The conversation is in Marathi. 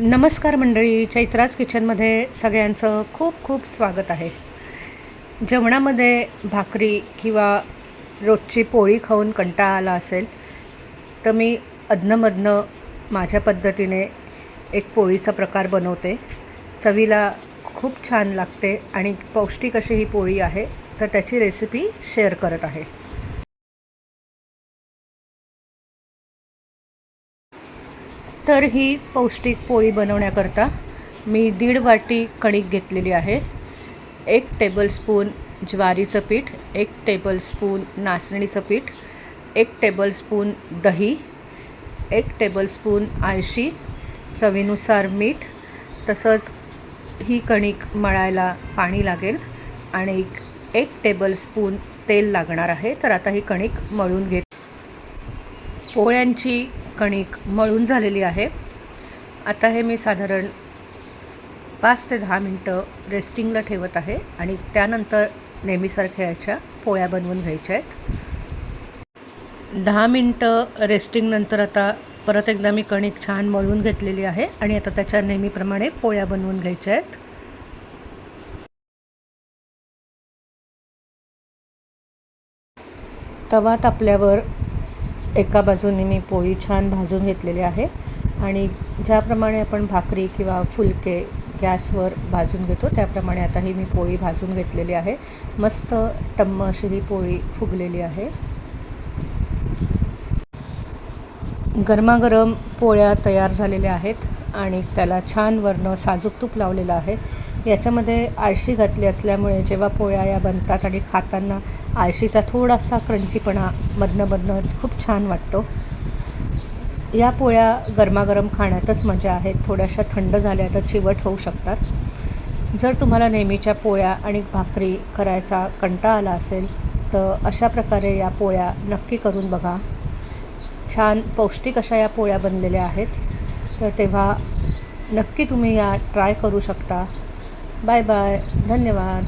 नमस्कार मंडळी चैत्राज किचनमध्ये सगळ्यांचं खूप खूप स्वागत आहे. जेवणामध्ये भाकरी किंवा रोजची पोळी खाऊन कंटाळा आला असेल तर मी अधनंमधनं माझ्या पद्धतीने एक पोळीचा प्रकार बनवते. चवीला खूप छान लागते आणि पौष्टिक अशी ही पोळी आहे तर त्याची रेसिपी शेअर करत आहे. तर ही पौष्टिक पोळी बनवण्याकरता मी दीड वाटी कणिक घेतलेली आहे. एक टेबलस्पून ज्वारीचं पीठ एक टेबलस्पून नाचणीचं पीठ एक टेबलस्पून दही एक टेबलस्पून आळशी चवीनुसार मीठ तसंच ही कणिक मळायला पाणी लागेल आणि एक टेबलस्पून तेल लागणार आहे. तर आता ही कणिक मळून घेत पोळ्यांची कणिक मळून झालेली आहे. आता हे मी साधारण पाच ते दहा मिनटं रेस्टिंगला ठेवत आहे आणि त्यानंतर नेहमीसारख्या याच्या पोळ्या बनवून घ्यायच्या आहेत. दहा मिनटं रेस्टिंगनंतर आता परत एकदा मी कणिक छान मळून घेतलेली आहे आणि आता त्याच्या नेहमीप्रमाणे पोळ्या बनवून घ्यायच्या आहेत. तवा तापल्यावर एका बाजूने मी पोळी छान भाजून घेतलेली आहे. आणि ज्याप्रमाणे आपण भाकरी किंवा फुलके गॅसवर भाजून घेतो त्याप्रमाणे आता ही मी पोळी भाजून घेतलेली आहे. मस्त टम्म अशी ही पोळी फुगलेली आहे. गरमागरम पोळ्या तयार झालेल्या आहेत. आणि त्याला छान वर्ण साजूक तूप लावलेलं आहे. याच्यामध्ये आळशी घातली असल्यामुळे जेव्हा पोळ्या या बनतात आणि खाताना आळशीचा थोडासा क्रंचीपणा मधनं मधनं खूप छान वाटतो. या पोळ्या गरमागरम खाण्यातच मजा आहे. थोड्याशा थंड झाल्या तर चिवट होऊ शकतात. जर तुम्हाला नेहमीच्या पोळ्या आणि भाकरी करायचा कंटाळा आला असेल तर अशा प्रकारे या पोळ्या नक्की करून बघा. छान पौष्टिक अशा या पोळ्या बनलेल्या आहेत. तर तेव्हा नक्की तुम्ही या ट्राय करू शकता. Bye bye. धन्यवाद.